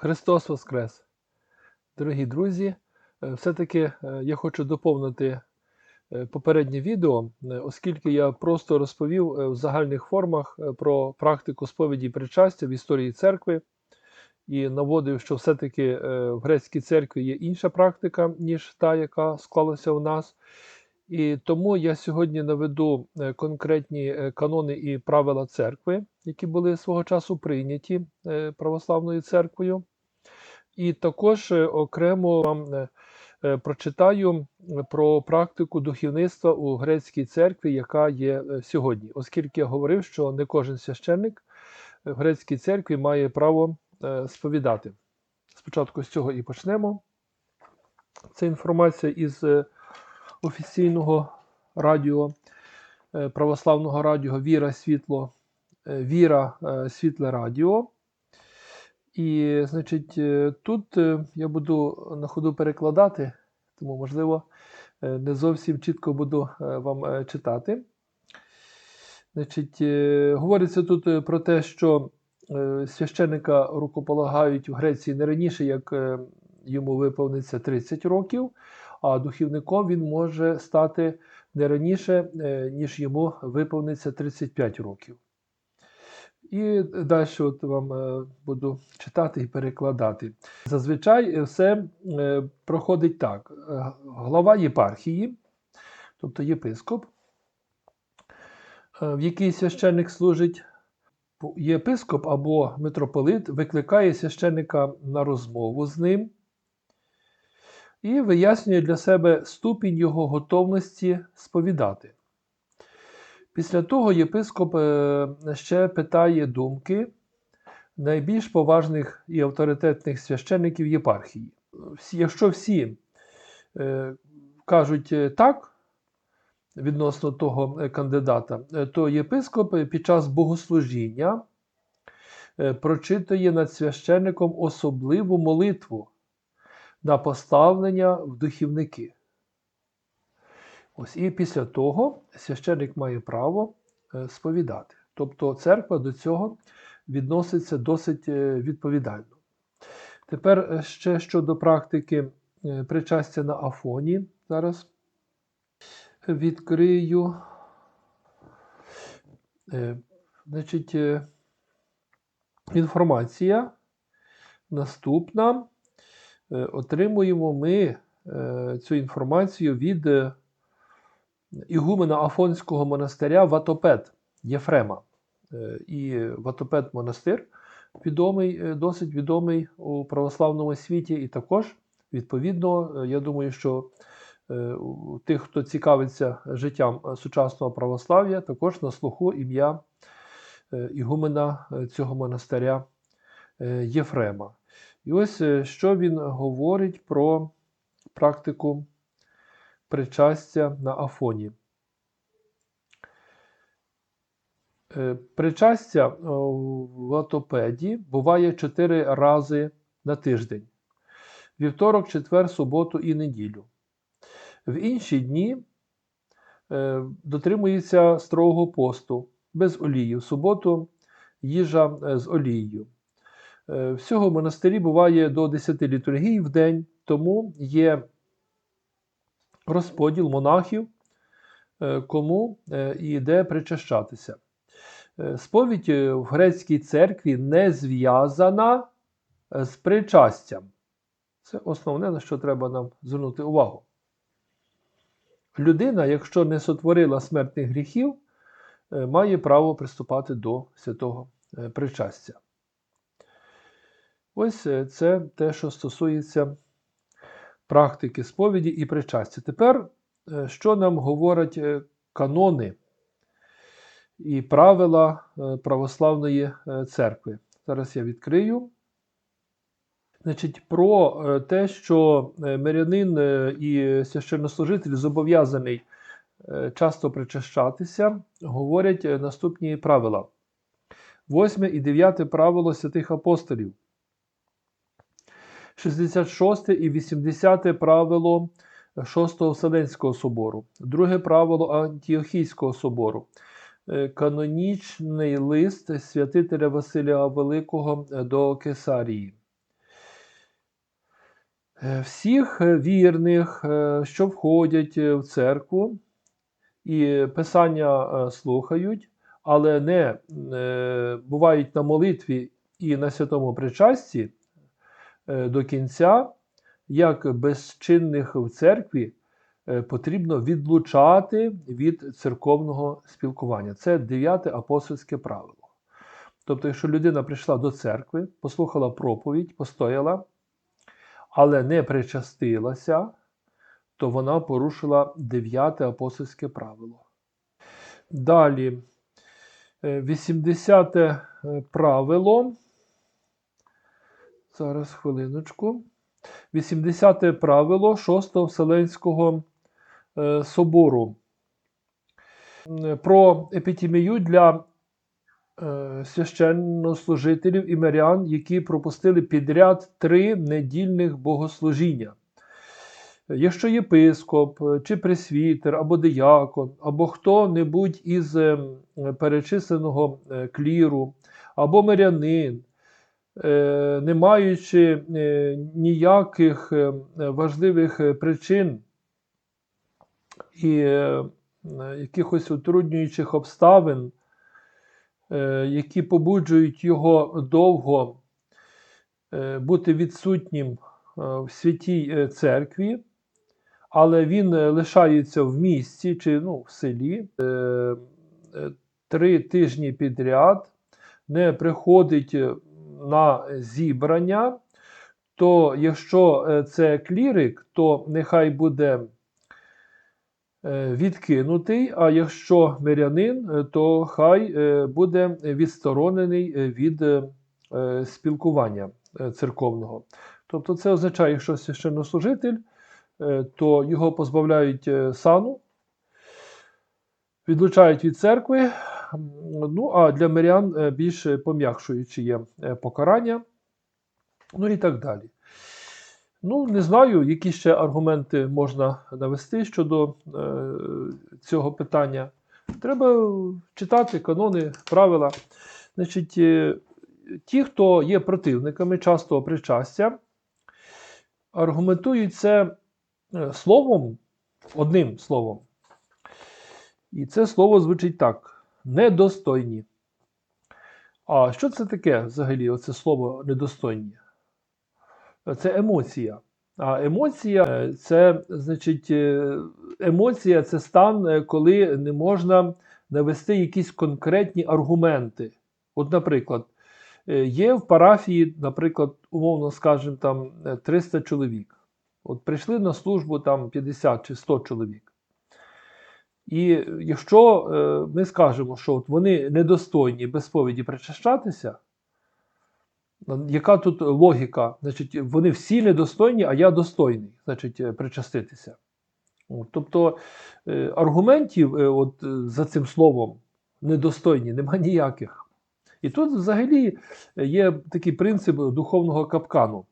Христос Воскрес! Дорогі друзі, е, все-таки е, я хочу доповнити е, попереднє відео, оскільки я просто розповів в загальних формах про практику сповіді і причастя в історії церкви і наводив, що все-таки в грецькій церкві є інша практика, ніж та, яка склалася у нас. І тому я сьогодні наведу е, конкретні е, канони і правила церкви, які були свого часу прийняті е, православною церквою. І також окремо вам прочитаю про практику духовництва у грецькій церкві, яка є сьогодні, оскільки я говорив, що не кожен священник в грецькій церкві має право сповідати. Спочатку з цього і почнемо. Це інформація із офіційного радіо, е, православного радіо Віра Світло, е, Віра е, Світле Радіо. І, значить, тут я буду на ходу перекладати, тому, можливо, не зовсім чітко буду вам читати. Значить, говориться тут про те, що священника рукополагають в Греції не раніше, як йому виповниться 30 років, а духівником він може стати не раніше, е, ніж йому виповниться 35 років. І далі от вам е, буду читати і перекладати. Зазвичай все е, проходить так: глава єпархії, тобто єпископ, в якій священник служить, єпископ або митрополит викликає священника на розмову з ним і вияснює для себе ступінь його готовності сповідати. Після того єпископ е, ще питає думки найбільш поважних і авторитетних священників єпархії. Якщо всі е, кажуть е, так відносно того кандидата, то єпископ під час богослужіння прочитує над священником особливу молитву на поставлення в духівники. Ось і після того священник має право е, сповідати. Тобто церква до цього відноситься досить е, відповідально. Тепер е, ще щодо практики причастя на Афоні. Зараз відкрию. Значить, інформація наступна. Е, Отримуємо ми е, цю інформацію від е, ігумена Афонського монастиря Ватопед Єфрема. І Ватопед монастир відомий, досить відомий у православному світі, і також, відповідно, я думаю, що тих, хто цікавиться життям сучасного православ'я, також на слуху ім'я ігумена цього монастиря Єфрема. І ось е, що він говорить про практику причастя на Афоні. Е, Причастя е, в латопеді буває чотири рази на тиждень: вівторок, четвер, суботу і неділю. В інші дні дотримується строгого посту без олії. В суботу їжа з олією. Е, Всього в монастирі буває до 10 літургій в день, тому є розподіл монахів, е, кому е, і причащатися. Сповідь в грецькій церкві не зв'язана з причастям. Це основне, на що треба нам звернути увагу. Людина, якщо не сотворила смертних гріхів, має право приступати до святого причастя. Ось е, це те, що стосується практики сповіді і причастя. Тепер, е, що нам говорять е, канони і правила православної церкви? Зараз я відкрию. Значить, про те, що мирянин і священнослужитель зобов'язаний часто причащатися, говорять наступні правила. Восьме і дев'яте правило святих апостолів. 66 і 80 правило 6 Вселенського собору, друге правило Антіохійського собору, е, канонічний лист святителя Василія Великого до Кесарії, Е, Всіх е, вірних, е, що входять е, в церкву і писання е, слухають, але не е, бувають на молитві і на святому причасті е, до кінця, як безчинних в церкві е, потрібно відлучати від церковного спілкування. Це дев'яте апостольське правило. Тобто, якщо людина прийшла до церкви, послухала проповідь, постояла, але не причастилася, то вона порушила дев'яте апостольське правило. Далі, е, 80 е, правило. Зараз хвилиночку. 80 правило 6 Вселенського е, собору. Про епітемію для е, священнослужителів і мирян, які пропустили підряд три недільних богослужіння. Якщо єпископ, е, чи пресвітер, або диякон, або хто-небудь із е, перечисленого е, кліру, або мирянин, е, не маючи е, ніяких е, важливих е, причин і е, якихось утруднюючих обставин, е, які побуджують його довго е, бути відсутнім е, в святій е, церкві, але він е, лишається в місті чи ну, в селі е, е, три тижні підряд, не приходить е, на зібрання, то якщо е, це клірик, то нехай буде е, відкинутий, а якщо мирянин, е, то хай буде відсторонений від спілкування церковного. Тобто це означає, якщо священнослужитель, то його позбавляють сану, відлучають від церкви. Ну, а для мирян е, більш пом'якшуючи є е, покарання, ну і так далі. Ну, не знаю, які ще аргументи можна навести щодо е, цього питання. Треба читати канони, правила. Значить, е, ті, хто є противниками частого причастя, аргументують це е, словом, одним словом. І це слово звучить так: недостойні. А що це таке взагалі, оце слово недостойні? Це емоція. А емоція е, це значить, е, емоція це стан, е, коли не можна навести якісь конкретні аргументи. От, наприклад, є в парафії, наприклад, умовно скажемо, там е, 300 чоловік. От прийшли на службу там 50 чи 100 чоловік. І якщо е, ми скажемо, що от вони недостойні без сповіді причащатися, яка тут логіка? Значить, вони всі недостойні, а я достойний, значить, е, причаститися. Тобто е, аргументів от, за цим словом недостойні, нема ніяких. І тут взагалі є такий принцип духовного капкану.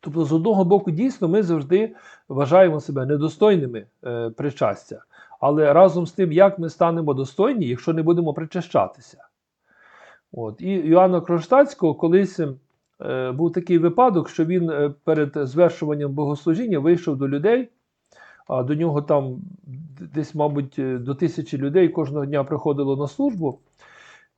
Тобто, з одного боку, дійсно, ми завжди вважаємо себе недостойними е, причастя. Але разом з тим, як ми станемо достойні, якщо не будемо причащатися. От. І Іоанна Кронштадтського колись е, був такий випадок, що він е, перед звершуванням богослужіння вийшов до людей, а до нього там десь, мабуть, е, до тисячі людей кожного дня приходило на службу.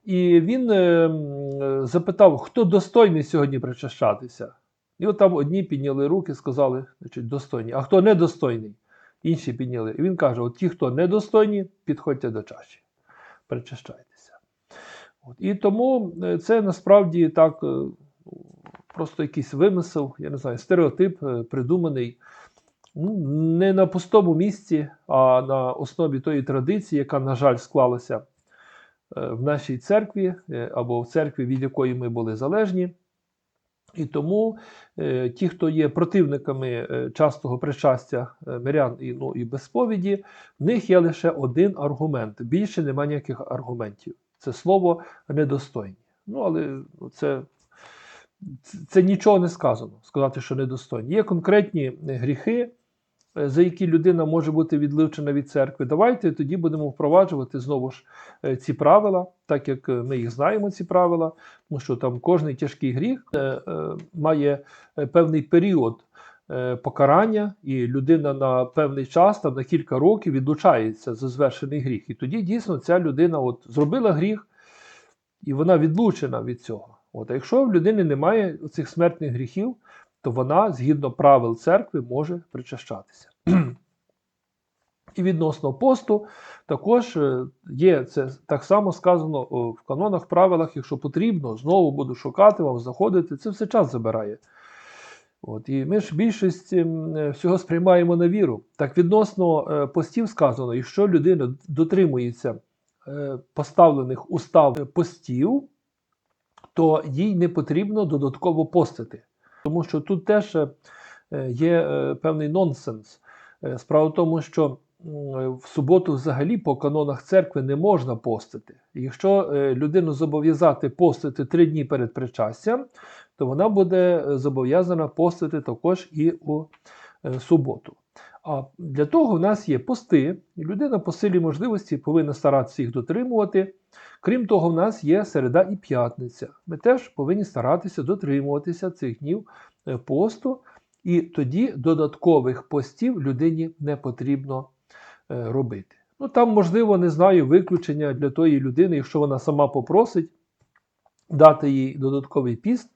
І він е, е, запитав, хто достойний сьогодні причащатися. І от там одні підняли руки, сказали, значить, достойні. А хто недостойний? Інші підняли. І він каже: от ті, хто недостойні, підходьте до чаші, причащайтеся. От. І тому е, це насправді так е, просто якийсь вимисел, я не знаю, стереотип е, придуманий ну, не на пустому місці, а на основі тої традиції, яка, на жаль, склалася в нашій церкві або в церкві, від якої ми були залежні. І тому е, ті, хто є противниками е, частого причастя е, мирян і, ну, і безповіді, в них є лише один аргумент. Більше немає ніяких аргументів. Це слово недостойні. Ну, але це, це, це нічого не сказано, сказати, що недостойні. Є конкретні гріхи, за які людина може бути відлучена від церкви. Давайте тоді будемо впроваджувати знову ж е, ці правила, так як е, ми їх знаємо, ці правила, тому що там кожний тяжкий гріх е, е, має е, певний період е, покарання, і людина на певний час, там на кілька років відлучається за звершений гріх. І тоді дійсно ця людина от зробила гріх, і вона відлучена від цього. От, а якщо в людини немає цих смертних гріхів, то вона, згідно правил церкви, може причащатися. І відносно посту, також е, є це так само сказано в канонах, правилах, якщо потрібно, знову буду шукати вам, заходити, це все час забирає. От, і ми ж більшість ем, е, всього сприймаємо на віру. Так відносно е, постів сказано, якщо людина дотримується поставлених устав постів, то їй не потрібно додатково постити. Тому що тут теж е, є е, певний нонсенс. Е, Справа в тому, що в суботу взагалі по канонах церкви не можна постити. Якщо людину зобов'язати постити три дні перед причастям, то вона буде зобов'язана постити також і у суботу. А для того в нас є пости, і людина по силі можливості повинна старатися їх дотримувати. Крім того, в нас є середа і п'ятниця. Ми теж повинні старатися дотримуватися цих днів е, посту, і тоді додаткових постів людині не потрібно е, робити. Ну там, можливо, не знаю, виключення для тої людини, якщо вона сама попросить дати їй додатковий піст.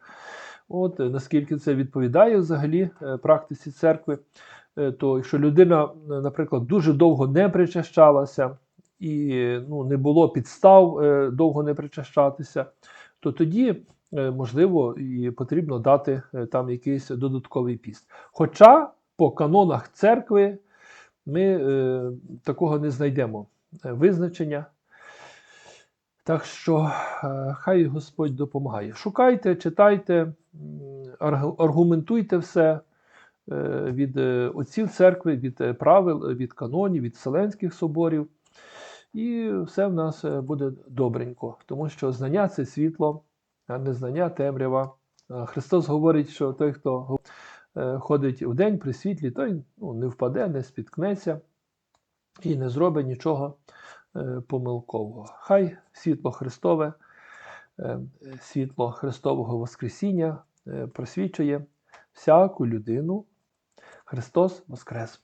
От, е, наскільки це відповідає взагалі практиці церкви, то якщо людина, е, наприклад, дуже довго не причащалася і е, ну, не було підстав е, довго не причащатися, то тоді, е, можливо, і потрібно дати е, там якийсь додатковий піст. Хоча по канонах церкви ми е, такого не знайдемо е, визначення. Так що е, хай Господь допомагає. Шукайте, читайте, аргументуйте все е, від е, отців церкви, від е, правил, е, від канонів, від Вселенських соборів. І все в нас е, буде добренько, тому що знання це світло, а не знання темрява. Христос говорить, що той, хто е, ходить у день при світлі, той ну, не впаде, не спіткнеться і не зробить нічого е, помилкового. Хай світло Христове, е, світло Христового Воскресіння е, просвічує всяку людину. Христос Воскрес!